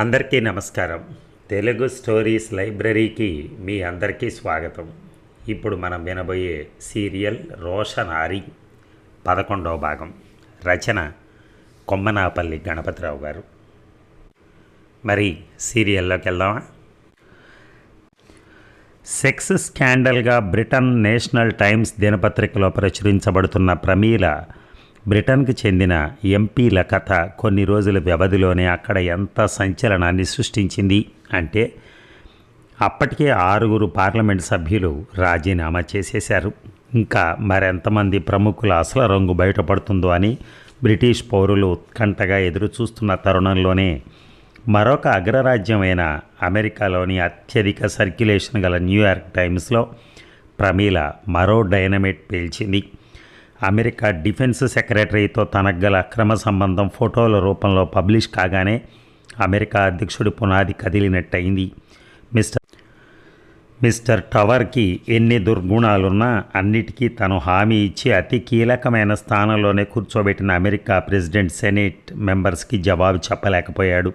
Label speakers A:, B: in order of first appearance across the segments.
A: అందరికీ నమస్కారం. తెలుగు స్టోరీస్ లైబ్రరీకి మీ అందరికీ స్వాగతం. ఇప్పుడు మనం వినబోయే సీరియల్ రోషనారి పదకొండవ భాగం. రచన కొమ్మనాపల్లి గణపతిరావు గారు. మరి సీరియల్లోకి వెళ్దామా? సెక్స్ స్కాండల్గా బ్రిటన్ నేషనల్ టైమ్స్ దినపత్రికలో ప్రచురించబడుతున్న ప్రమీల బ్రిటన్కి చెందిన ఎంపీల కథ కొన్ని రోజుల వ్యవధిలోనే అక్కడ ఎంత సంచలనాన్ని సృష్టించింది అంటే అప్పటికే ఆరుగురు పార్లమెంట్ సభ్యులు రాజీనామా చేసేశారు. ఇంకా మరెంతమంది ప్రముఖుల అసలు రంగు బయటపడుతుందో అని బ్రిటిష్ పౌరులు ఉత్కంఠగా ఎదురు చూస్తున్న తరుణంలోనే మరొక అగ్రరాజ్యమైన అమెరికాలోని అత్యధిక సర్క్యులేషన్ గల న్యూయార్క్ టైమ్స్లో ప్రమీల మరో డైనమైట్ పేల్చింది. అమెరికా డిఫెన్స్ సెక్రటరీతో తనకు గల అక్రమ సంబంధం ఫోటోల రూపంలో పబ్లిష్ కాగానే అమెరికా అధ్యక్షుడి పునాది కదిలినట్టయింది. మిస్టర్ మిస్టర్ టవర్కి ఎన్ని దుర్గుణాలున్నా అన్నిటికీ తను హామీ ఇచ్చి అతి కీలకమైన స్థానంలోనే కూర్చోబెట్టిన అమెరికా ప్రెసిడెంట్ సెనేట్ మెంబర్స్కి జవాబు చెప్పలేకపోయాడు.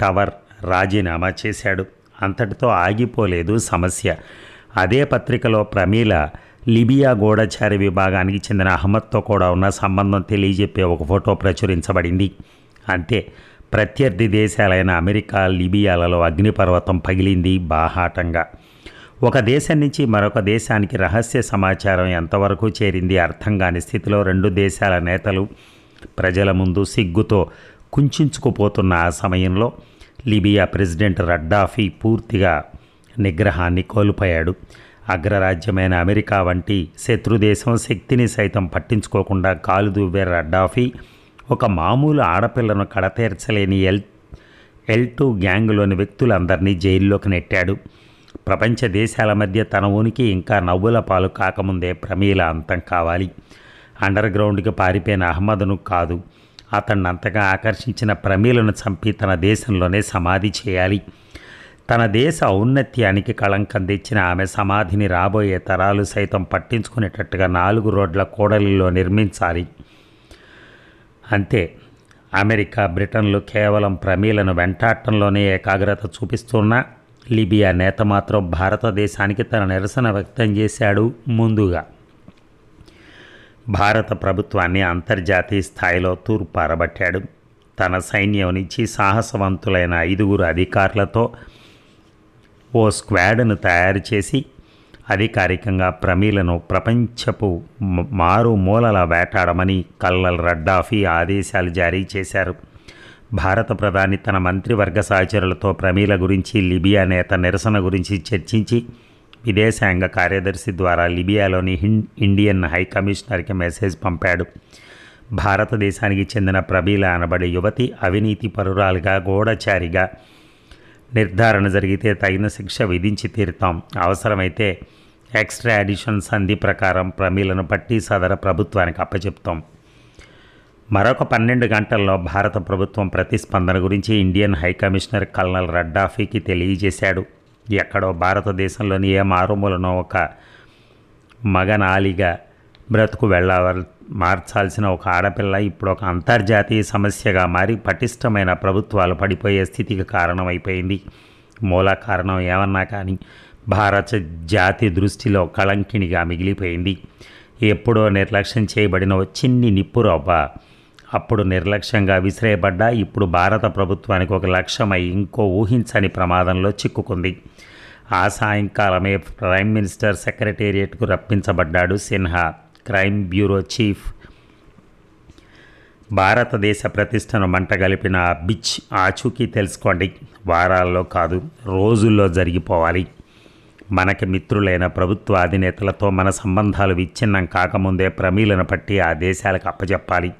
A: టవర్ రాజీనామా చేశాడు. అంతటితో ఆగిపోలేదు సమస్య. అదే పత్రికలో ప్రమీల లిబియా గూఢచారి విభాగానికి చెందిన అహ్మద్తో కూడా ఉన్న సంబంధం తెలియజెప్పే ఒక ఫోటో ప్రచురించబడింది. అంతే ప్రత్యర్థి దేశాలైన అమెరికా లిబియాలలో అగ్నిపర్వతం పగిలింది బాహాటంగా. ఒక దేశం నుంచి మరొక దేశానికి రహస్య సమాచారం ఎంతవరకు చేరింది అర్థం కాని స్థితిలో రెండు దేశాల నేతలు ప్రజల ముందు సిగ్గుతో కుంచుకుపోతున్న ఆ సమయంలో లిబియా ప్రెసిడెంట్ రడ్డాఫీ పూర్తిగా నిగ్రహాన్ని కోల్పోయాడు. అగ్రరాజ్యమైన అమెరికా వంటి శత్రుదేశం శక్తిని సైతం పట్టించుకోకుండా కాలు దువ్వే రడ్డాఫీ ఒక మామూలు ఆడపిల్లను కడతీర్చలేని ఎల్ ఎల్ టూ గ్యాంగ్లోని వ్యక్తులందరినీ జైల్లోకి నెట్టాడు. ప్రపంచ దేశాల మధ్య తన ఉనికి ఇంకా నవ్వుల పాలు కాకముందే ప్రమీల అంతం కావాలి. అండర్ గ్రౌండ్కి పారిపోయిన అహ్మద్ను కాదు అతన్ని అంతగా ఆకర్షించిన ప్రమీలను చంపి తన దేశంలోనే సమాధి చేయాలి. తన దేశ ఔన్నత్యానికి కళంకం తెచ్చిన ఆమె సమాధిని రాబోయే తరాలు సైతం పట్టించుకునేటట్టుగా నాలుగు రోడ్ల కూడలిలో నిర్మించాలి. అంతే. అమెరికా బ్రిటన్లు కేవలం ప్రమీలను వెంటాడటంలోనే ఏకాగ్రత చూపిస్తున్న లిబియా నేత మాత్రం భారతదేశానికి తన నిరసన వ్యక్తం చేశాడు ముందుగా. భారత ప్రభుత్వాన్ని అంతర్జాతీయ స్థాయిలో తూర్పారబట్టాడు తన సైన్యం నుంచి సాహసవంతులైన ఐదుగురు అధికారులతో ఓ స్క్వాడ్ను తయారు చేసి అధికారికంగా ప్రమీలను ప్రపంచపు మారుమూలల మారు మూలల వేటాడమని కల్నల్ రడ్డాఫీ ఆదేశాలు జారీ చేశారు. భారత ప్రధాని తన మంత్రివర్గ సహచరులతో ప్రమీల గురించి లిబియా నేత నిరసన గురించి చర్చించి విదేశాంగ కార్యదర్శి ద్వారా లిబియాలోని ఇండియన్ హై కమిషనర్కి మెసేజ్ పంపాడు. భారతదేశానికి చెందిన ప్రబీల అనబడే యువతి అవినీతి పరురాలుగా గూఢచారిగా నిర్ధారణ జరిగితే తగిన శిక్ష విధించి తీరుతాం. అవసరమైతే ఎక్స్ట్రా అడిషన్ సంధి ప్రకారం ప్రమీలను పట్టి సదర ప్రభుత్వానికి అప్పచెప్తాం. మరొక పన్నెండు గంటల్లో భారత ప్రభుత్వం ప్రతిస్పందన గురించి ఇండియన్ హై కమిషనర్ కల్నల్ రడ్డాఫీకి తెలియజేశాడు. ఎక్కడో భారతదేశంలోని ఏ మారుమూలనో ఒక మగనాలిగా బ్రతుకు వెళ్ళవల్ మార్చాల్సిన ఒక ఆడపిల్ల ఇప్పుడు ఒక అంతర్జాతీయ సమస్యగా మారి పటిష్టమైన ప్రభుత్వాలు పడిపోయే స్థితికి కారణమైపోయింది. మూల కారణం ఏమన్నా కానీ భారత జాతి దృష్టిలో కళంకిణిగా మిగిలిపోయింది. ఎప్పుడో నిర్లక్ష్యం చేయబడిన చిన్ని నిప్పురవ్వ అప్పుడు నిర్లక్ష్యంగా విసిరేయబడ్డా ఇప్పుడు భారత ప్రభుత్వానికి ఒక లక్ష్యమై ఇంకో ఊహించని ప్రమాదంలో చిక్కుకుంది. ఆ సాయంకాలమే ప్రైమ్ మినిస్టర్ సెక్రటేరియట్కు రప్పించబడ్డాడు సిన్హా. Crime bureau chief. భారతదేశ ప్రతిష్టను మంటగలిపిన ఆ బిచ్ ఆచూకీ తెలుసుకోండి. వారాల్లో కాదు రోజుల్లో జరిగిపోవాలి. మనకి మిత్రులైన ప్రభుత్వ అధినేతలతో మన సంబంధాలు విచ్ఛిన్నం కాకముందే ప్రమీలను పట్టి ఆ దేశాలకు అప్పచెప్పాలి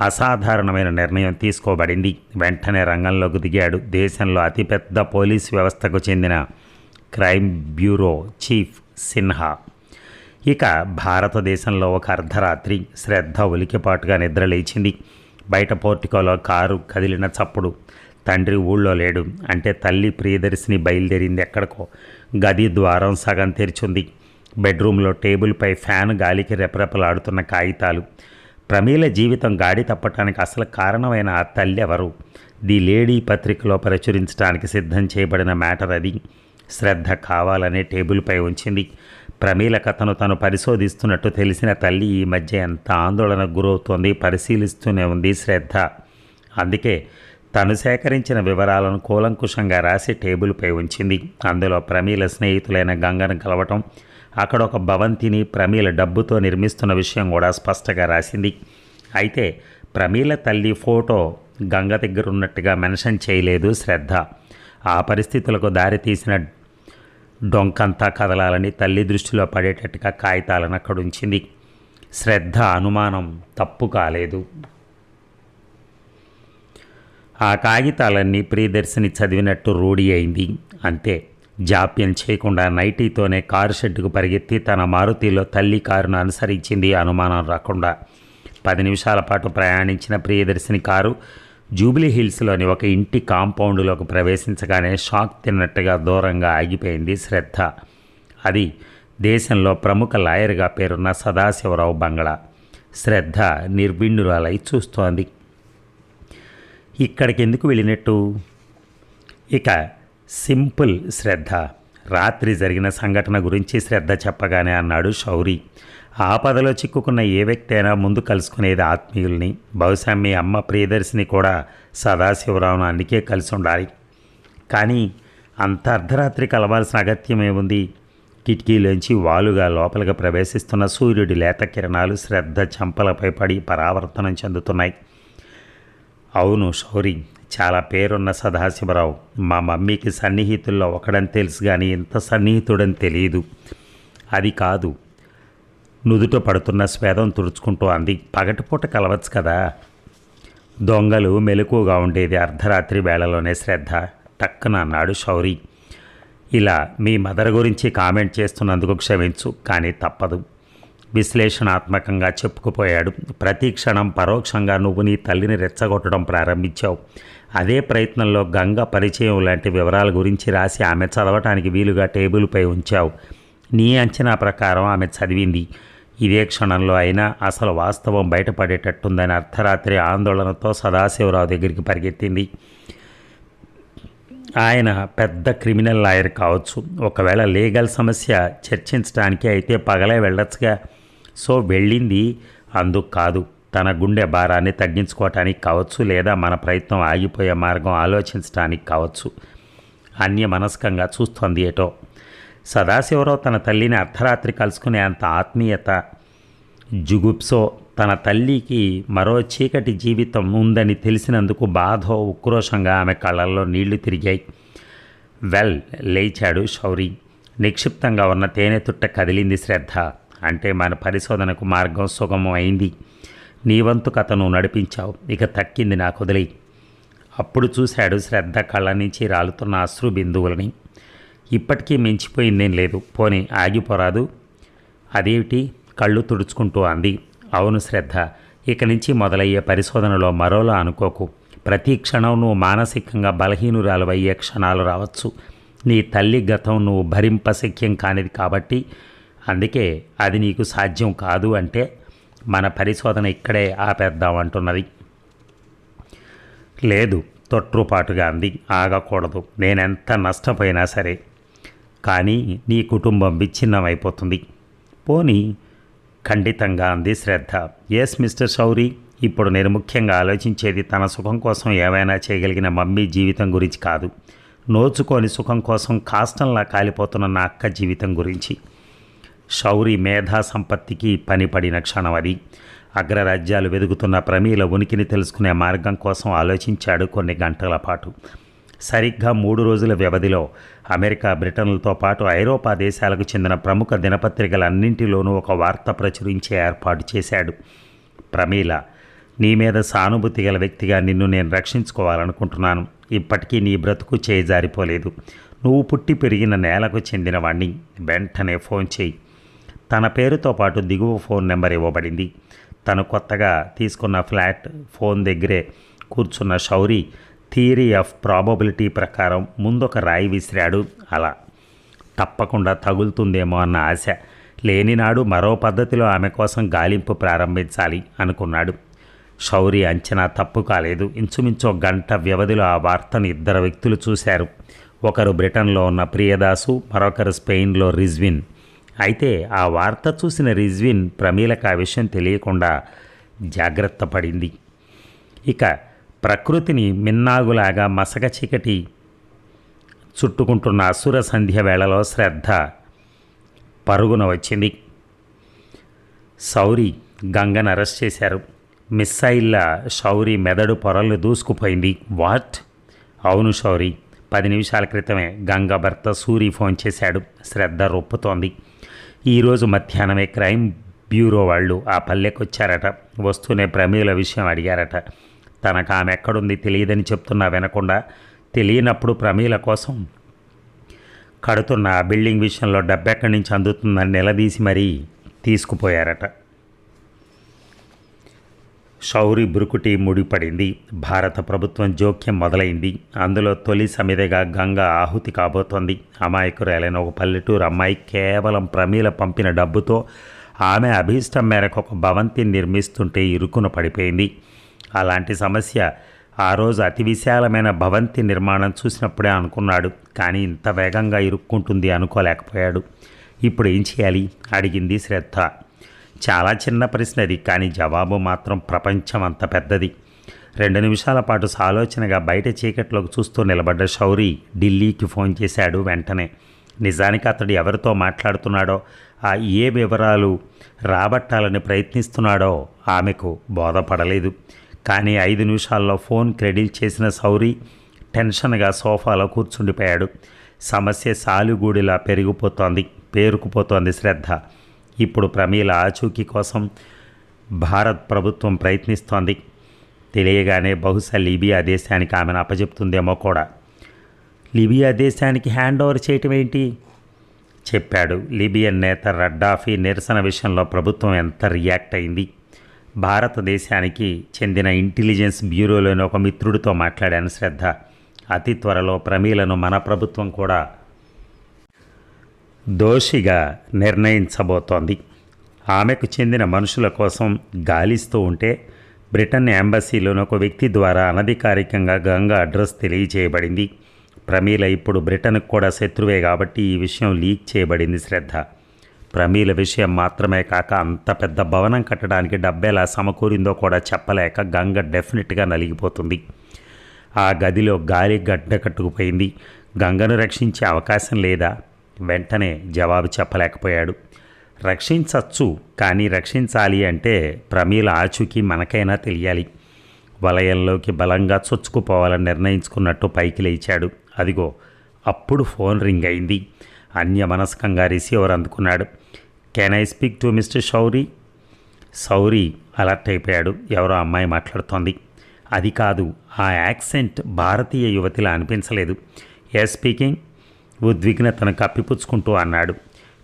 A: అసాధారణమైన నిర్ణయం తీసుకోబడింది. వెంటనే రంగంలోకి దిగాడు. దేశంలో అతిపెద్ద పోలీస్ వ్యవస్థకు చెందిన క్రైమ్ బ్యూరో చీఫ్ సిన్హా. ఇక భారతదేశంలో ఒక అర్ధరాత్రి శ్రద్ధ ఉలికిపాటుగా నిద్రలేచింది బయట పోర్టికోలో కారు కదిలిన చప్పుడు తండ్రి ఊళ్ళో లేడు అంటే తల్లి ప్రియదర్శిని బయలుదేరింది ఎక్కడికో. గది ద్వారం సగం తెరిచుంది. బెడ్రూమ్లో టేబుల్పై ఫ్యాన్ గాలికి రెపరెపలాడుతున్న కాగితాలు. ప్రమీల జీవితం గాడి తప్పటానికి అసలు కారణమైన ఆ తల్లి ఎవరు? ది లేడీ పత్రికలో ప్రచురించడానికి సిద్ధం చేయబడిన మ్యాటర్ అది. శ్రద్ధ కావాలనే టేబుల్పై ఉంచింది. ప్రమీల కథను తను పరిశోధిస్తున్నట్టు తెలిసిన తల్లి ఈ మధ్య ఎంత ఆందోళనకు గురవుతోంది పరిశీలిస్తూనే ఉంది శ్రద్ధ. అందుకే తను సేకరించిన వివరాలను కూలంకుషంగా రాసి టేబుల్పై ఉంచింది. అందులో ప్రమీల స్నేహితులైన గంగను కలవటం అక్కడ ఒక భవంతిని ప్రమీల డబ్బుతో నిర్మిస్తున్న విషయం కూడా స్పష్టంగా రాసింది. అయితే ప్రమీల తల్లి ఫోటో గంగ దగ్గర ఉన్నట్టుగా మెన్షన్ చేయలేదు శ్రద్ధ. ఆ పరిస్థితులకు దారితీసిన డొంకంతా కదలాలని తల్లి దృష్టిలో పడేటట్టుగా కాగితాలను అక్కడ ఉంచింది. శ్రద్ధ అనుమానం తప్పు కాలేదు. ఆ కాగితాలన్నీ ప్రియదర్శిని చదివినట్టు రూఢి అయింది. అంతే జాప్యం చేయకుండా నైటీతోనే కారు షెడ్డుకు పరిగెత్తి తన మారుతిలో తల్లి కారును అనుసరించింది అనుమానం రాకుండా. పది నిమిషాల పాటు ప్రయాణించిన ప్రియదర్శిని కారు జూబ్లీ హిల్స్లోని ఒక ఇంటి కాంపౌండ్లోకి ప్రవేశించగానే షాక్ తిన్నట్టుగా దూరంగా ఆగిపోయింది శ్రద్ధ. అది దేశంలో ప్రముఖ లాయర్గా పేరున్న సదాశివరావు బంగ్లా. శ్రద్ధ నిర్విణ్ణురాలై చూస్తోంది. ఇక్కడికి ఎందుకు వెళ్ళినట్టు? ఇక సింపుల్ శ్రద్ధ. రాత్రి జరిగిన సంఘటన గురించి శ్రద్ధ చెప్పగానే అన్నాడు శౌరి. ఆపదలో చిక్కుకున్న ఏ వ్యక్తి అయినా ముందు కలుసుకునేది ఆత్మీయుల్ని. బహుశా మీ అమ్మ ప్రియదర్శిని కూడా సదాశివరావును అందుకే కలిసి ఉండాలి కానీ అంత అర్ధరాత్రి కలవాల్సిన అగత్యమేముంది కిటికీలోంచి వాలుగా లోపలికి ప్రవేశిస్తున్న సూర్యుడి లేత కిరణాలు శ్రద్ధ చంపలపై పడి పరావర్తనం చెందుతున్నాయి. అవును షౌరి చాలా పేరున్న సదాశివరావు. మా మమ్మీకి సన్నిహితుల్లో ఒకడని తెలుసు కానీ ఇంత సన్నిహితుడని తెలియదు అది కాదు. నుదుట పడుతున్న స్వేదం తుడుచుకుంటూ అంది. పగటిపూట కలవచ్చు కదా. దొంగలు మెలకుగా ఉండేది అర్ధరాత్రి వేళలోనే శ్రద్ధ. టక్కున అన్నాడు శౌరి. ఇలా మీ మదర్ గురించి కామెంట్ చేస్తున్నందుకు క్షమించు కానీ తప్పదు. విశ్లేషణాత్మకంగా చెప్పుకుపోయాడు. ప్రతి క్షణం పరోక్షంగా నువ్వు నీ తల్లిని రెచ్చగొట్టడం ప్రారంభించావు. అదే ప్రయత్నంలో గంగ పరిచయం లాంటి వివరాల గురించి రాసి ఆమె చదవటానికి వీలుగా టేబుల్పై ఉంచావు. నీ అంచనా ప్రకారం ఆమె చదివింది. ఇదే క్షణంలో అయినా అసలు వాస్తవం బయటపడేటట్టుందని అర్ధరాత్రి ఆందోళనతో సదాశివరావు దగ్గరికి పరిగెత్తింది. ఆయన పెద్ద క్రిమినల్ లాయర్ కావచ్చు. ఒకవేళ లీగల్ సమస్య చర్చించడానికి అయితే పగలే వెళ్ళొచ్చుగా. సో వెళ్ళింది అందుకు కాదు. తన గుండె భారాన్ని తగ్గించుకోవటానికి కావచ్చు లేదా మన ప్రయత్నం ఆగిపోయే మార్గం ఆలోచించడానికి కావచ్చు. అన్యమనస్కంగా చూస్తోంది ఏటో. సదాశివరావు తన తల్లిని అర్ధరాత్రి కలుసుకునే అంత ఆత్మీయత జుగుప్సో తన తల్లికి మరో చీకటి జీవితం ఉందని తెలిసినందుకు బాధో ఉక్రోషంగా ఆమె కళ్ళల్లో నీళ్ళు తిరిగాయి. వెల్ లేచాడు శౌరి. నిక్షిప్తంగా ఉన్న తేనె తుట్ట కదిలింది శ్రద్ధ. అంటే మన పరిశోధనకు మార్గం సుగమం అయింది. నీ వంతు కథను నడిపించావు. ఇక తక్కింది నాకు వదిలి అప్పుడు చూశాడు శ్రద్ధ కళ్ళ నుంచి రాలుతున్న అశ్రు బిందువులని. ఇప్పటికీ మించిపోయిందేం లేదు. పోని ఆగిపోరాదు. అదేమిటి? కళ్ళు తుడుచుకుంటూ అంది. అవును శ్రద్ధ ఇక నుంచి మొదలయ్యే పరిశోధనలో మరోలా అనుకోకు. ప్రతి క్షణం నువ్వు మానసికంగా బలహీనురాలవయ్యే క్షణాలు రావచ్చు. నీ తల్లి గతం నువ్వు భరింపశక్యం కానిది కాబట్టి. అందుకే అది నీకు సాధ్యం కాదు అంటే మన పరిశోధన ఇక్కడే ఆపేద్దాం అంటున్నది. లేదు తొట్రుపాటుగా అంది. ఆగకూడదు. నేనెంత నష్టపోయినా సరే. కానీ నీ కుటుంబం విచ్ఛిన్నమైపోతుంది. పోనీ ఖండితంగా అంది శ్రద్ధ. ఎస్ మిస్టర్ శౌరి ఇప్పుడు నేను ముఖ్యంగా ఆలోచించేది తన సుఖం కోసం ఏమైనా చేయగలిగిన మమ్మీ జీవితం గురించి కాదు. నోచుకొని సుఖం కోసం కాష్టంలా కాలిపోతున్న నా అక్క జీవితం గురించి. శౌరి మేధా సంపత్తికి పనిపడిన క్షణం అది. అగ్రరాజ్యాలు వెదుగుతున్న ప్రమీల ఉనికిని తెలుసుకునే మార్గం కోసం ఆలోచించాడు కొన్ని గంటల పాటు. సరిగ్గా మూడు రోజుల వ్యవధిలో అమెరికా బ్రిటన్లతో పాటు ఐరోపా దేశాలకు చెందిన ప్రముఖ దినపత్రికలన్నింటిలోనూ ఒక వార్త ప్రచురించే ఏర్పాటు చేశాడు. ప్రమీల నీ మీద సానుభూతి గల వ్యక్తిగా నిన్ను నేను రక్షించుకోవాలనుకుంటున్నాను. ఇప్పటికీ నీ బ్రతుకు చేజారిపోలేదు. నువ్వు పుట్టి పెరిగిన నేలకు చెందినవాణ్ణి. వెంటనే ఫోన్ చేయి. తన పేరుతో పాటు దిగువ ఫోన్ నెంబర్ ఇవ్వబడింది. తను కొత్తగా తీసుకున్న ఫ్లాట్ ఫోన్ దగ్గరే కూర్చున్న శౌరి థియరీ ఆఫ్ ప్రాబబిలిటీ ప్రకారం ముందొక రాయి విసిరాడు. అలా. తప్పకుండా తగులుతుందేమో అన్న ఆశ. లేనినాడు మరో పద్ధతిలో ఆమె కోసం గాలింపు ప్రారంభించాలి అనుకున్నాడు. శౌరి అంచనా తప్పు కాలేదు. ఇంచుమించు గంట వ్యవధిలో ఆ వార్తను ఇద్దరు వ్యక్తులు చూశారు. ఒకరు బ్రిటన్లో ఉన్న ప్రియదాసు మరొకరు స్పెయిన్లో రిజ్విన్. అయితే ఆ వార్త చూసిన రిజ్విన్ ప్రమీలకు ఆ విషయం తెలియకుండా జాగ్రత్త పడింది. ఇక ప్రకృతిని మిన్నాగులాగా మసక చీకటి చుట్టుకుంటున్న అసుర సంధ్య వేళలో శ్రద్ధ పరుగున వచ్చింది. సౌరి గంగను అరెస్ట్ చేశారు. మిస్సైల్ల శౌరి మెదడు పొరలు దూసుకుపోయింది. వాట్? అవును శౌరి పది నిమిషాల క్రితమే గంగ భర్త సూరి ఫోన్ చేశాడు. శ్రద్ధ రొప్పుతోంది. ఈరోజు మధ్యాహ్నమే క్రైమ్ బ్యూరో వాళ్ళు ఆ పల్లెకొచ్చారట. వస్తూనే ప్రమేయుల విషయం అడిగారట. తనకు ఆమె ఎక్కడుంది తెలియదని చెప్తున్నా వినకుండా తెలియనప్పుడు ప్రమీల కోసం కడుతున్న ఆ బిల్డింగ్ విషయంలో డబ్బెక్కడి నుంచి అందుతుందని నిలదీసి మరీ తీసుకుపోయారట. షౌరి బురుకుటి ముడిపడింది. భారత ప్రభుత్వం జోక్యం మొదలైంది. అందులో తొలి సమిదగా గంగ ఆహుతి కాబోతోంది. అమాయకురాలైన ఒక పల్లెటూరు అమ్మాయి కేవలం ప్రమీల పంపిన డబ్బుతో ఆమె అభీష్టం మేరకు ఒక భవంతిని నిర్మిస్తుంటే ఇరుకున పడిపోయింది. అలాంటి సమస్య ఆ రోజు అతి విశాలమైన భవంతి నిర్మాణం చూసినప్పుడే అనుకున్నాడు. కానీ ఇంత వేగంగా ఇరుక్కుంటుంది అనుకోలేకపోయాడు. ఇప్పుడు ఏం చేయాలి? అడిగింది శ్రద్ధ. చాలా చిన్న ప్రశ్న అది కానీ జవాబు మాత్రం ప్రపంచం అంత పెద్దది. రెండు నిమిషాల పాటు సాలోచనగా బయట చీకట్లోకి చూస్తూ నిలబడ్డ శౌరి ఢిల్లీకి ఫోన్ చేశాడు వెంటనే. నిజానికి అతడు ఎవరితో మాట్లాడుతున్నాడో ఆ ఏ వివరాలు రాబట్టాలని ప్రయత్నిస్తున్నాడో ఆమెకు బోధపడలేదు. కానీ ఐదు నిమిషాల్లో ఫోన్ క్రెడిట్ చేసిన సౌరి టెన్షన్గా సోఫాలో కూర్చుండిపోయాడు. సమస్య సాలుగూడిలా పెరిగిపోతోంది పేరుకుపోతోంది శ్రద్ధ. ఇప్పుడు ప్రమీల ఆచూకీ కోసం భారత్ ప్రభుత్వం ప్రయత్నిస్తోంది. తెలియగానే బహుశా లిబియా దేశానికి ఆమెను అప్పచెప్తుందేమో కూడా. లిబియా దేశానికి హ్యాండ్ ఓవర్ చేయటం ఏంటి? చెప్పాడు లిబియన్ నేత రడ్డాఫీ నిరసన విషయంలో ప్రభుత్వం ఎంత రియాక్ట్ అయింది? భారతదేశానికి చెందిన ఇంటెలిజెన్స్ బ్యూరోలోని ఒక మిత్రుడితో మాట్లాడాను శ్రద్ధ. అతి త్వరలో ప్రమీలను మన ప్రభుత్వం కూడా దోషిగా నిర్ణయించబోతోంది. ఆమెకు చెందిన మనుషుల కోసం గాలిస్తూ ఉంటే బ్రిటన్ ఎంబసీలోని ఒక వ్యక్తి ద్వారా అనధికారికంగా గంగా అడ్రస్ తెలియజేయబడింది. ప్రమీల ఇప్పుడు బ్రిటన్కు కూడా శత్రువే కాబట్టి ఈ విషయం లీక్ చేయబడింది శ్రద్ధ. ప్రమీల విషయం మాత్రమే కాక అంత పెద్ద భవనం కట్టడానికి డబ్బెలా సమకూరిందో కూడా చెప్పలేక గంగ డెఫినెట్గా నలిగిపోతుంది. ఆ గదిలో గాలి గడ్డ కట్టుకుపోయింది. గంగను రక్షించే అవకాశం లేదా? వెంటనే జవాబు చెప్పలేకపోయాడు. రక్షించచ్చు కానీ రక్షించాలి అంటే ప్రమీల ఆచూకీ మనకైనా తెలియాలి. వలయంలోకి బలంగా చొచ్చుకుపోవాలని నిర్ణయించుకున్నట్టు పైకి లేచాడు. అదిగో అప్పుడు ఫోన్ రింగ్ అయింది. అన్యమనస్కంగా రిసీవర్ అందుకున్నాడు. Can I speak to mister Shouri Shouri alert అయిపోయాడు. ఎవరో అమ్మాయి మాట్లాడుతోంది. అది కాదు ఆ యాక్సెంట్ భారతీయ యువతిలా అనిపించలేదు. ఏ స్పీకింగ్ ఉద్విగ్నతను కప్పిపుచ్చుకుంటూ అన్నాడు.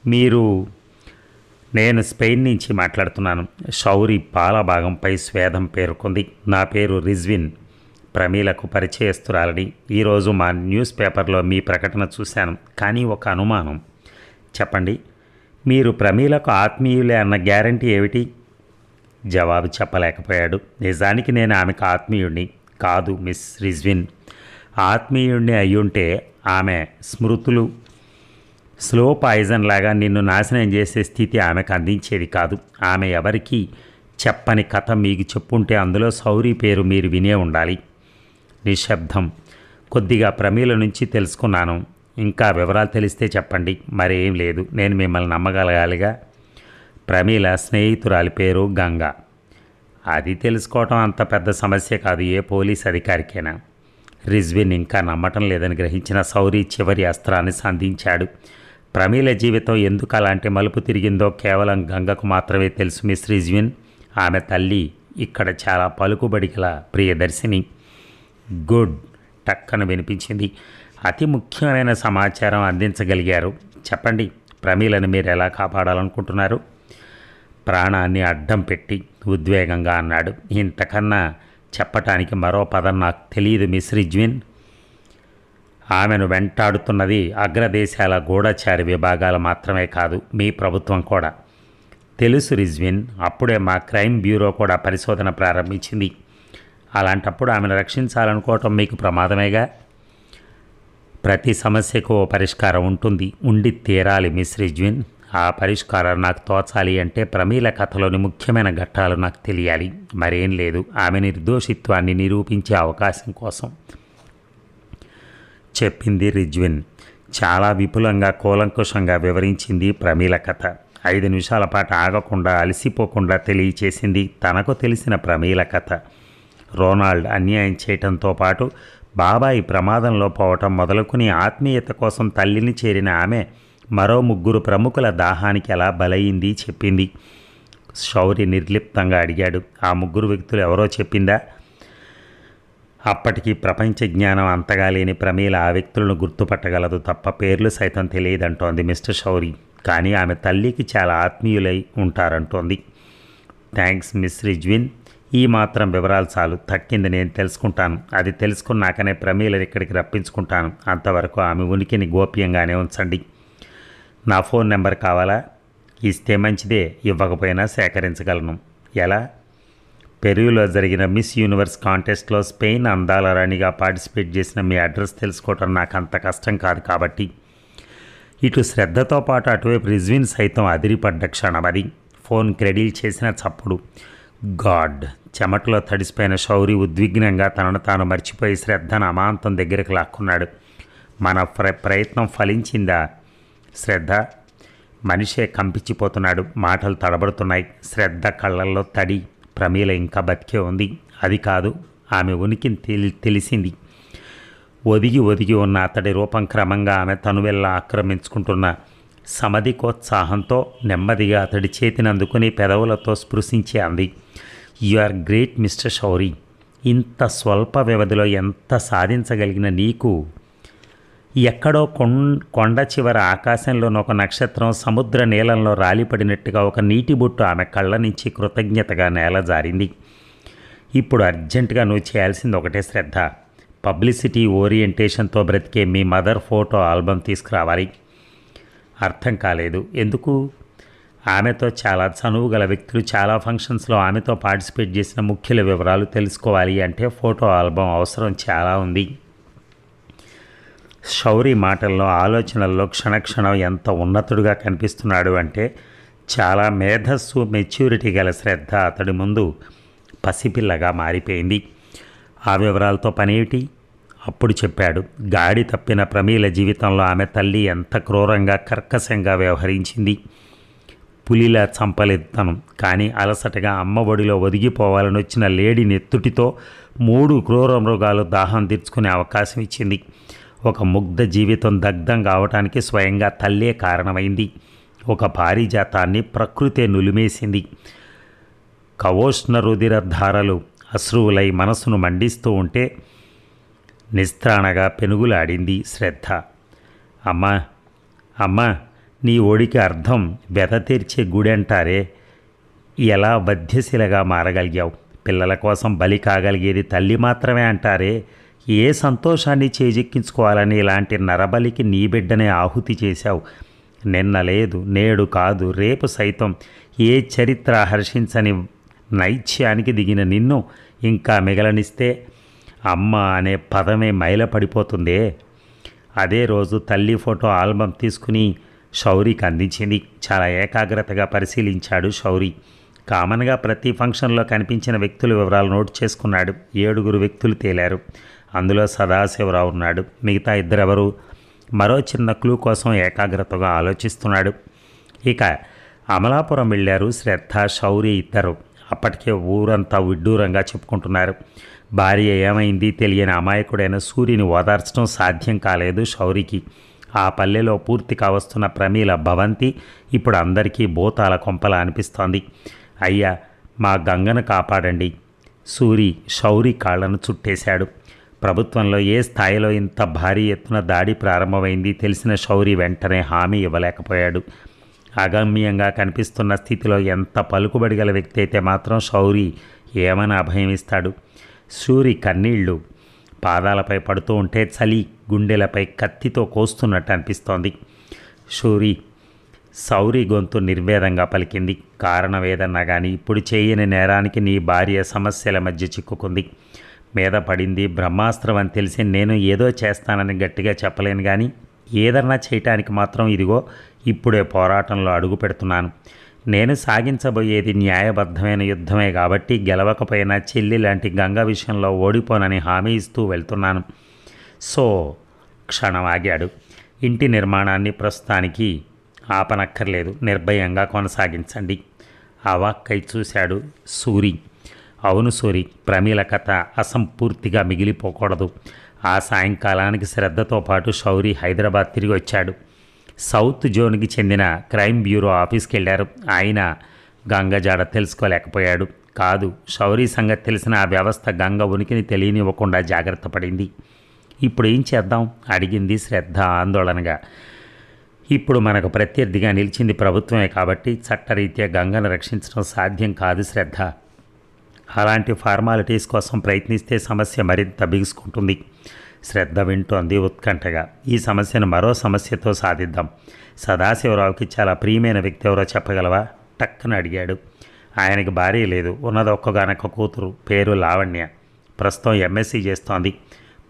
A: మీరు నేను స్పెయిన్ నుంచి మాట్లాడుతున్నాను. షౌరి పాల భాగంపై స్వేదం పేర్కొంది. నా పేరు రిజ్విన్. ప్రమీలకు పరిచయస్తురాలని. ఈరోజు మా న్యూస్ పేపర్లో మీ ప్రకటన చూశాను. కానీ ఒక అనుమానం. చెప్పండి. మీరు ప్రమీలకు ఆత్మీయులే అన్న గ్యారంటీ ఏమిటి? జవాబు చెప్పలేకపోయాడు. నిజానికి నేను ఆమెకు ఆత్మీయుణ్ణి కాదు మిస్ రిజ్విన్. ఆత్మీయుణ్ణి అయ్యుంటే ఆమె స్మృతులు స్లో పాయిజన్ లాగా నిన్ను నాశనం చేసే స్థితి ఆమెకు అందించేది కాదు. ఆమె ఎవరికి చెప్పని కథ మీకు చెప్పుంటే అందులో సౌరీ పేరు మీరు వినే ఉండాలి. నిశ్శబ్దం. కొద్దిగా ప్రమీల నుంచి తెలుసుకున్నాను. ఇంకా వివరాలు తెలిస్తే చెప్పండి. మరేం లేదు. నేను మిమ్మల్ని నమ్మగలగాలిగా. ప్రమీల స్నేహితురాలి పేరు గంగ. అది తెలుసుకోవటం అంత పెద్ద సమస్య కాదు. ఏ పోలీస్ అధికారికైనా. రిజ్విన్ ఇంకా నమ్మటం లేదని గ్రహించిన సౌరీ చివరి అస్త్రాన్ని సంధించాడు. ప్రమీల జీవితం ఎందుకు అలాంటి మలుపు తిరిగిందో కేవలం గంగకు మాత్రమే తెలుసు మిస్ రిజ్విన్. ఆమె తల్లి ఇక్కడ చాలా పలుకుబడి గల ప్రియదర్శిని. గుడ్. టక్కన వినిపించింది. అతి ముఖ్యమైన సమాచారం అందించగలిగారు. చెప్పండి ప్రమీలను మీరు ఎలా కాపాడాలనుకుంటున్నారు? ప్రాణాన్ని అడ్డం పెట్టి ఉద్వేగంగా అన్నాడు. ఇంతకన్నా చెప్పటానికి మరో పదం నాకు తెలియదు మిస్ రిజ్విన్. ఆమెను వెంటాడుతున్నది అగ్రదేశాల గూఢచారి విభాగాలు మాత్రమే కాదు మీ ప్రభుత్వం కూడా. తెలుసు రిజ్విన్ అప్పుడే మా క్రైమ్ బ్యూరో కూడా పరిశోధన ప్రారంభించింది. అలాంటప్పుడు ఆమెను రక్షించాలనుకోవటం మీకు ప్రమాదమేగా? ప్రతి సమస్యకు ఓ పరిష్కారం ఉంటుంది. ఉండి తీరాలి మిస్ రిజ్విన్. ఆ పరిష్కారం నాకు తోచాలి అంటే ప్రమీల కథలోని ముఖ్యమైన ఘట్టాలు నాకు తెలియాలి. మరేం లేదు. ఆమె నిర్దోషిత్వాన్ని నిరూపించే అవకాశం కోసం. చెప్పింది రిజ్విన్. చాలా విపులంగా కూలంకుషంగా వివరించింది ప్రమీల కథ. ఐదు నిమిషాల పాటు ఆగకుండా అలసిపోకుండా తెలియచేసింది తనకు తెలిసిన ప్రమీల కథ. రోనాల్డ్ అన్యాయం చేయటంతో పాటు బాబాయి ప్రమాదంలో పోవటం మొదలుకుని ఆత్మీయత కోసం తల్లిని చేరిన ఆమె మరో ముగ్గురు ప్రముఖుల దాహానికి ఎలా బలయింది చెప్పింది. శౌరి నిర్లిప్తంగా అడిగాడు. ఆ ముగ్గురు వ్యక్తులు ఎవరో చెప్పిందా? అప్పటికి ప్రపంచ జ్ఞానం అంతగా లేని ప్రమీల ఆ వ్యక్తులను గుర్తుపట్టగలదు తప్ప పేర్లు సైతం తెలియదంటోంది మిస్టర్ శౌరి. కానీ ఆమె తల్లికి చాలా ఆత్మీయులై ఉంటారంటోంది. Thanks miss రిజ్విన్. ఈ మాత్రం వివరాలు చాలు. తక్కింది నేను తెలుసుకుంటాను. అది తెలుసుకున్నాకనే ప్రమీలను ఇక్కడికి రప్పించుకుంటాను. అంతవరకు ఆమె ఉనికిని గోప్యంగానే ఉంచండి. నా ఫోన్ నెంబర్ కావాలా? ఇస్తే మంచిదే. ఇవ్వకపోయినా సేకరించగలను. ఎలా? పెరులో జరిగిన మిస్ యూనివర్స్ కాంటెస్ట్లో స్పెయిన్ అందాల రాణిగా పార్టిసిపేట్ చేసిన మీ అడ్రస్ తెలుసుకోవటం నాకు అంత కష్టం కాదు కాబట్టి. ఇటు శ్రద్ధతో పాటు అటువైపు రిజ్విన్ సైతం అదిరిపడ్డ క్షణం అది. ఫోన్ క్రెడిల్ చేసిన చప్పుడు. గాడ్. చెమటలో తడిసిపోయిన శౌరి ఉద్విగ్నంగా తనను తాను మర్చిపోయి శ్రద్ధను అమాంతం దగ్గరికి లాక్కున్నాడు. మన ప్ర ప్రయత్నం ఫలించిందా? శ్రద్ధ? మనిషే కంపించిపోతున్నాడు. మాటలు తడబడుతున్నాయి. శ్రద్ధ కళ్ళల్లో తడి. ప్రమీల ఇంకా బతికే ఉంది. అది కాదు. ఆమె ఉనికిని తెలి తెలిసింది. ఒదిగి ఒదిగి ఉన్న అతడి రూపం క్రమంగా ఆమె తనువెల్లా ఆక్రమించుకుంటున్న సమధికోత్సాహంతో నెమ్మదిగా అతడి చేతిని అందుకుని పెదవులతో స్పృశించి అంది. You are great mister Shouri. ఇంత స్వల్ప వ్యవధిలో ఎంత సాధించగలిగిన నీకు? ఎక్కడో కొం కొండ చివర ఆకాశంలోని ఒక నక్షత్రం సముద్ర నీలంలో రాలిపడినట్టుగా ఒక నీటి బొట్టు ఆమె కళ్ళ నుంచి కృతజ్ఞతగా నేల జారింది. ఇప్పుడు అర్జెంటుగా నువ్వు చేయాల్సింది ఒకటే శ్రద్ధ. పబ్లిసిటీ ఓరియంటేషన్తో బ్రతికే మీ మదర్ ఫోటో ఆల్బమ్ తీసుకురావాలి. అర్థం కాలేదు. ఎందుకు? ఆమెతో చాలా చనువు గల వ్యక్తులు చాలా ఫంక్షన్స్లో ఆమెతో పార్టిసిపేట్ చేసిన ముఖ్యుల వివరాలు తెలుసుకోవాలి అంటే ఫోటో ఆల్బమ్ అవసరం చాలా ఉంది. శౌరి మాటల్లో ఆలోచనల్లో క్షణక్షణం ఎంత ఉన్నతుడుగా కనిపిస్తున్నాడు అంటే చాలా మేధస్సు మెచ్యూరిటీ గల శ్రద్ధ అతడి ముందు పసిపిల్లగా మారిపోయింది. ఆ వివరాలతో పనేటి అప్పుడు చెప్పాడు. గాడి తప్పిన ప్రమీల జీవితంలో ఆమె తల్లి ఎంత క్రూరంగా కర్కశంగా వ్యవహరించింది. పులిలా చంపలేదు తను కానీ అలసటగా అమ్మ ఒడిలో ఒదిగిపోవాలని వచ్చిన లేడి నెత్తుటితో మూడు క్రూర మృగాలు దాహం తీర్చుకునే అవకాశం ఇచ్చింది. ఒక ముగ్ధ జీవితం దగ్ధం కావటానికి స్వయంగా తల్లే కారణమైంది. ఒక పారిజాతాన్ని ప్రకృతే నులిమేసింది. కవోష్ణ రుదిర ధారలు అశ్రువులై మనసును మండిస్తూ ఉంటే నిస్త్రాణగా పెనుగులాడింది శ్రద్ధ. అమ్మా అమ్మా నీ ఓడికి అర్థం వెద తీర్చే గుడి అంటారే ఎలా బధ్యశిలగా మారగలిగావు? పిల్లల కోసం బలి కాగలిగేది తల్లి మాత్రమే అంటారే. ఏ సంతోషాన్ని చేజెక్కించుకోవాలని ఇలాంటి నరబలికి నీ బిడ్డనే ఆహుతి చేశావు? నిన్న లేదు నేడు కాదు రేపు సైతం ఏ చరిత్ర హర్షించని నైత్యానికి దిగిన నిన్ను ఇంకా మిగలనిస్తే అమ్మ అనే పదమే మైలపడిపోతుందే. అదే రోజు తల్లి ఫోటో ఆల్బమ్ తీసుకుని శౌరికి అందించింది చాలా ఏకాగ్రతగా పరిశీలించాడు శౌరి. కామన్గా ప్రతి ఫంక్షన్లో కనిపించిన వ్యక్తుల వివరాలు నోట్ చేసుకున్నాడు. ఏడుగురు వ్యక్తులు తేలారు. అందులో సదాశివరావు ఉన్నాడు. మిగతా ఇద్దరెవరు? మరో చిన్న క్లూ కోసం ఏకాగ్రతగా ఆలోచిస్తున్నాడు. ఇక అమలాపురం వెళ్ళారు శ్రద్ధ శౌరి ఇద్దరు. అప్పటికే ఊరంతా విడ్డూరంగా చెప్పుకుంటున్నారు. భార్య ఏమైంది తెలియని అమాయకుడైన సూర్యుని ఓదార్చడం సాధ్యం కాలేదు శౌరికి. ఆ పల్లెలో పూర్తిగా వస్తున్న ప్రమీల భవంతి ఇప్పుడు అందరికీ భూతాల కొంపల అనిపిస్తోంది. అయ్యా మా గంగను కాపాడండి. సూరి శౌరి కాళ్ళను చుట్టేశాడు. ప్రభుత్వంలో ఏ స్థాయిలో ఇంత భారీ ఎత్తున దాడి ప్రారంభమైంది తెలిసిన శౌరి వెంటనే హామీ ఇవ్వలేకపోయాడు. అగమ్యంగా కనిపిస్తున్న స్థితిలో ఎంత పలుకుబడి గల వ్యక్తి అయితే మాత్రం శౌరి ఏమని అభయమిస్తాడు? సూరి కన్నీళ్ళు పాదాలపై పడుతూ ఉంటే చలి గుండెలపై కత్తితో కోస్తున్నట్టు అనిపిస్తోంది. షూరి సౌరి గొంతు నిర్వేదంగా పలికింది. కారణమేదన్నా కానీ ఇప్పుడు చేయని నేరానికి నీ భార్య సమస్యల మధ్య చిక్కుకుంది. మీద పడింది బ్రహ్మాస్త్రం అని తెలిసి నేను ఏదో చేస్తానని గట్టిగా చెప్పలేను కానీ ఏదన్నా చేయటానికి మాత్రం ఇదిగో ఇప్పుడే పోరాటంలో అడుగు పెడుతున్నాను. నేను సాగించబోయేది న్యాయబద్ధమైన యుద్ధమే కాబట్టి గెలవకపోయినా చెల్లి లాంటి గంగ విషయంలో ఓడిపోనని హామీ ఇస్తూ వెళ్తున్నాను. సో క్షణం ఆగాడు ఇంటి నిర్మాణాన్ని ప్రస్తుతానికి ఆపనక్కర్లేదు. నిర్భయంగా కొనసాగించండి. అవాక్కై చూశాడు సూరి. అవును సూరి ప్రమీల కథ అసంపూర్తిగా మిగిలిపోకూడదు. ఆ సాయంకాలానికి శ్రద్ధతో పాటు శౌరి హైదరాబాద్ తిరిగి వచ్చాడు. సౌత్ జోన్కి చెందిన క్రైమ్ బ్యూరో ఆఫీస్కి వెళ్ళారు ఆయన గంగజాడ తెలుసుకోలేకపోయాడు. కాదు శౌరి సంగతి తెలిసిన ఆ వ్యవస్థ గంగ ఉనికిని తెలియనివ్వకుండా జాగ్రత్త పడింది. ఇప్పుడు ఏం చేద్దాం? అడిగింది శ్రద్ధ ఆందోళనగా. ఇప్పుడు మనకు ప్రత్యర్థిగా నిలిచింది ప్రభుత్వమే కాబట్టి చట్టరీత్యా గంగను రక్షించడం సాధ్యం కాదు శ్రద్ధ. అలాంటి ఫార్మాలిటీస్ కోసం ప్రయత్నిస్తే సమస్య మరింత బిగుసుకుంటుంది. శ్రద్ధ వింటోంది ఉత్కంఠగా. ఈ సమస్యను మరో సమస్యతో సాధిద్దాం. సదాశివరావుకి చాలా ప్రియమైన వ్యక్తి ఎవరో చెప్పగలవా? టక్కన అడిగాడు. ఆయనకి భార్య లేదు. ఉన్నది ఒక్కగానొక్క కూతురు. పేరు లావణ్య. ప్రస్తుతం ఎంఎస్సీ చేస్తోంది.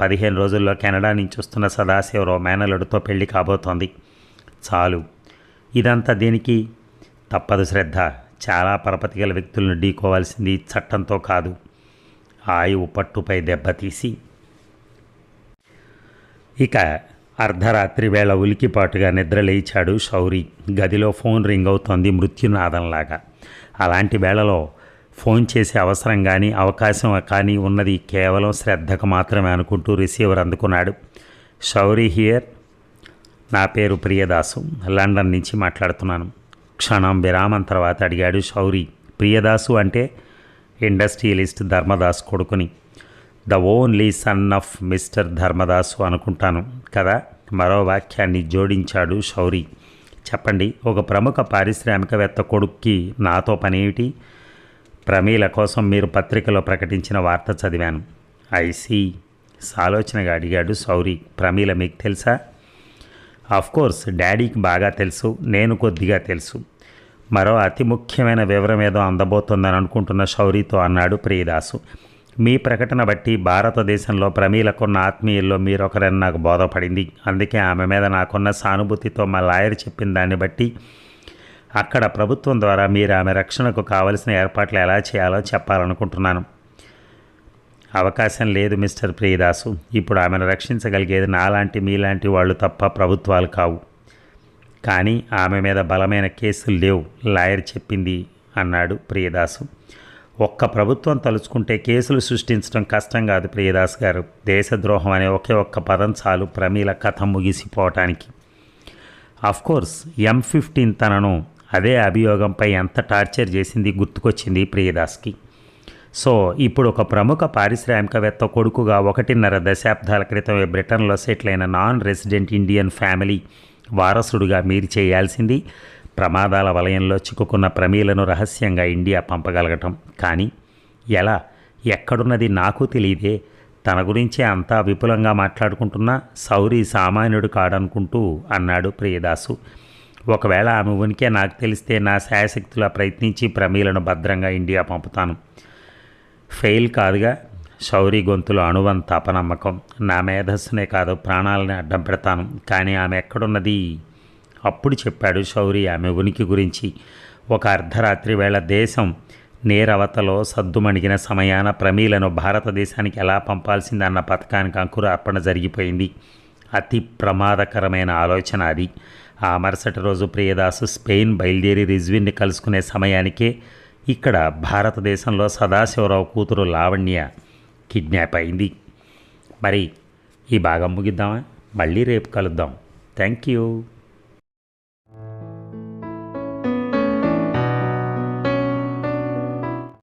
A: పదిహేను రోజుల్లో కెనడా నుంచి వస్తున్న సదాశివరావు మేనలుడితో పెళ్ళి కాబోతోంది. చాలు. ఇదంతా దేనికి తప్పదు శ్రద్ధ. చాలా పరపతి గల వ్యక్తులను ఢీకోవాల్సింది చట్టంతో కాదు. ఆయువు పట్టుపై దెబ్బతీసి ఇక అర్ధరాత్రి వేళ ఉలికిపాటుగా నిద్రలేచాడు శౌరి. గదిలో ఫోన్ రింగ్ అవుతోంది మృత్యునాదంలాగా. అలాంటి వేళలో ఫోన్ చేసే అవసరం కానీ అవకాశం కానీ ఉన్నది కేవలం శ్రద్ధకు మాత్రమే అనుకుంటూ రిసీవర్ అందుకున్నాడు. శౌరి హియర్. నా పేరు ప్రియదాసు. లండన్ నుంచి మాట్లాడుతున్నాను. క్షణం విరామం తర్వాత అడిగాడు శౌరి. ప్రియదాసు అంటే ఇండస్ట్రియలిస్ట్ ధర్మదాస్ కొడుకుని. The only son of mister Dharmadasu అనుకుంటాను కదా? మరో వాక్యాన్ని జోడించాడు శౌరి. చెప్పండి ఒక ప్రముఖ పారిశ్రామికవేత్త కొడుక్కి నాతో పనేమిటి? ప్రమీల కోసం మీరు పత్రికలో ప్రకటించిన వార్త చదివాను. ఐసీ సాలోచనగా అడిగాడు సౌరి. ప్రమీల మీకు తెలుసా? కోర్స్ డాడీకి బాగా తెలుసు నేను కొద్దిగా తెలుసు. మరో అతి ముఖ్యమైన వివరం ఏదో అందబోతుందని అనుకుంటున్న శౌరితో అన్నాడు ప్రియదాసు. మీ ప్రకటన బట్టి భారతదేశంలో ప్రమీలకున్న ఆత్మీయుల్లో మీరొకరని నాకు బోధపడింది. అందుకే ఆమె మీద నాకున్న సానుభూతితో మా లాయర్ చెప్పిన దాన్ని బట్టి అక్కడ ప్రభుత్వం ద్వారా మీరు ఆమె రక్షణకు కావలసిన ఏర్పాట్లు ఎలా చేయాలో చెప్పాలనుకుంటున్నాను. అవకాశం లేదు మిస్టర్ ప్రియదాసు. ఇప్పుడు ఆమెను రక్షించగలిగేది నాలాంటి మీలాంటి వాళ్ళు తప్ప ప్రభుత్వాలు కావు. కానీ ఆమె మీద బలమైన కేసులు లేవు లాయర్ చెప్పింది అన్నాడు ప్రియదాసు. ఒక్క ప్రభుత్వం తలుచుకుంటే కేసులు సృష్టించడం కష్టం కాదు ప్రియదాస్ గారు. దేశద్రోహం అనే ఒకే ఒక్క పదం చాలు ప్రమీల కథ ముగిసిపోవటానికి. కోర్స్ ఎం ఫిఫ్టీన్ తనను అదే అభియోగంపై ఎంత టార్చర్ చేసింది గుర్తుకొచ్చింది ప్రియదాస్కి. సో ఇప్పుడు ఒక ప్రముఖ పారిశ్రామికవేత్త కొడుకుగా ఒకటిన్నర దశాబ్దాల క్రితమే బ్రిటన్లో సెటిల్ అయిన నాన్ రెసిడెంట్ ఇండియన్ ఫ్యామిలీ వారసుడుగా మీరు చేయాల్సింది ప్రమాదాల వలయంలో చిక్కుకున్న ప్రమీలను రహస్యంగా ఇండియా పంపగలగటం. కానీ ఎలా? ఎక్కడున్నది నాకు తెలియదే. తన గురించి అంతా విపులంగా మాట్లాడుకుంటున్నా సౌరి సామాన్యుడు కాడనుకుంటూ అన్నాడు ప్రియదాసు. ఒకవేళ ఆమె ఉనికే నాకు తెలిస్తే నా శాయశక్తులా ప్రయత్నించి ప్రమీలను భద్రంగా ఇండియా పంపుతాను. ఫెయిల్ కాదుగా శౌరి గొంతులో అణువన్ తపనమ్మకం. నా మేధస్సునే కాదు ప్రాణాలని అడ్డం పెడతాను. కానీ ఆమె ఎక్కడున్నది? అప్పుడు చెప్పాడు శౌరి ఆమె ఉనికి గురించి. ఒక అర్ధరాత్రి వేళ దేశం నేరవతలో సద్దుమణిగిన సమయాన ప్రమీలను భారతదేశానికి ఎలా పంపాల్సిందన్న పథకానికి అంకురార్పణ జరిగిపోయింది. అతి ప్రమాదకరమైన ఆలోచన అది. ఆ మరుసటి రోజు ప్రియదాసు స్పెయిన్ బయలుదేరి రిజ్విన్ని కలుసుకునే సమయానికే ఇక్కడ భారతదేశంలో సదాశివరావు కూతురు లావణ్య కిడ్నాప్ అయింది. మరి ఈ భాగం ముగిద్దామా? మళ్ళీ రేపు కలుద్దాం. Thank you